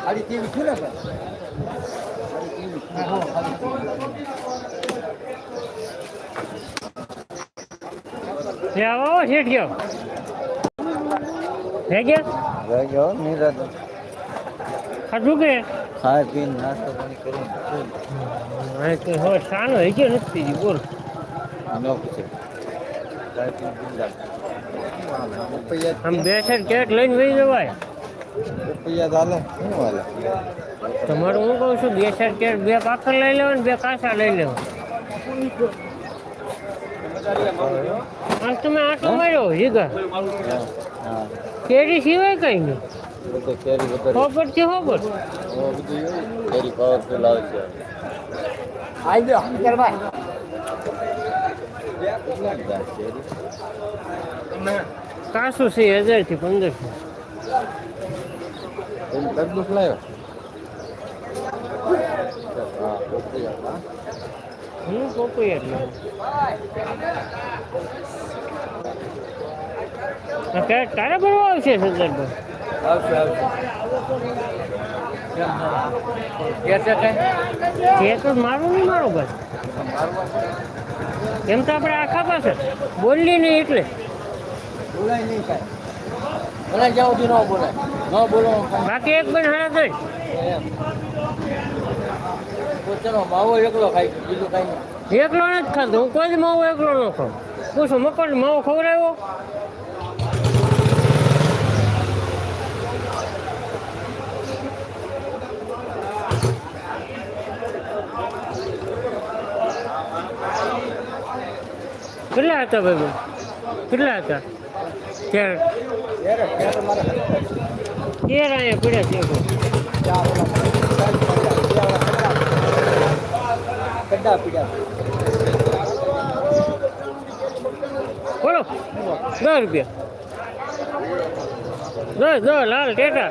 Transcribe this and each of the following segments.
ખાલી તેવી છે ને આવો શેઠિયો હે ગયા? ગયો નિરાત ખાધું કે ખાય પીને નાસ્તો પાણી કરીને હા તો હવે સાનો હઈ ગયો નથી પીધી બોલ નો પૂછે ખાય પીને બિંદાસ રૂપિયા આમ બે સાઈડ કેક લઈને વહી જવાય રૂપિયા ચાલે શું હાલે તમારું હું કહું છું બે સાઈડ કેક બે પાખર લઈ લેવા ને બે કાસા લઈ લેવા આમ તમે આટલો માર્યો જીગા હા કેરી સિવાય કઈ નહીં બધું કેરી છે ખબર ઓ બધું કેરી પાવરફુલ આવે છે આઈ કાસું છે હજારથી પંદરસો. તરબૂચ લાવ્યો હા આ કે તારે ભરવા આવશે સરદારભાઈ આવશે આવશે. કે છે કઈ તો મારું નહીં મારું ભાઈ. એમ તો આપણે આખા પાસે બોલી નહીં એટલે. બોલાય નહીં કાંઈ. બોલાય જ્યાં સુધી ન બોલાય. ન બોલો બાકી એક બેન હારા થઈ. પોતાનો માવો એકલો ખાય બીજું કાંઈ નહીં. એકલો નથી ખાતો હું કોઈ જ માવો એકલો ન ખાઉં. પૂછો મકર માવો ખવડાવ્યો? કેટલા હતા ભાઈ કેટલા હતા? ત્યારે? તેર અહીંયા પડ્યા છે પીડા બોલો, દસ રૂપિયા. દસ દસ, લાલ ટેટા.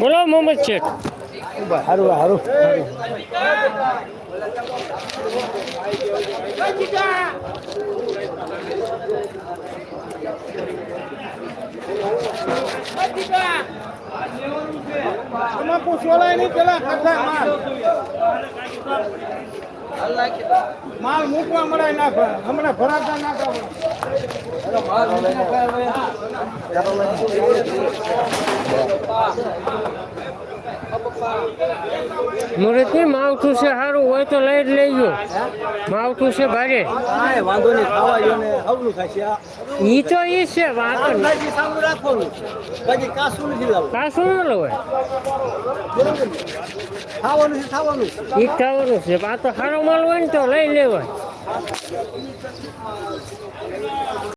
બોલો મોહમ્મદ શેખ. સારું હારું. તમાકુ સોલાય નહીં પેલા ખાધા માલ માલ મૂકવા મળે ના હમણાં ભરાતા ના કરો મુરતની માવઠું છે સારું હોય તો લઈ જ લેજો. માવઠું છે ભારે. કાંઈ વાંધો નહીં ખાવા જો ને હવલું થશે ઈ તો ઈ છે વાંધો ભાજી સામું રાખવાનું. બાકી કાસું નથી લાવવું કાશું ન લવાય ખાવાનું છે ખાવાનું. ઈ થવાનું છે આ તો સારો માલ હોય ને તો લઈ લેવાય.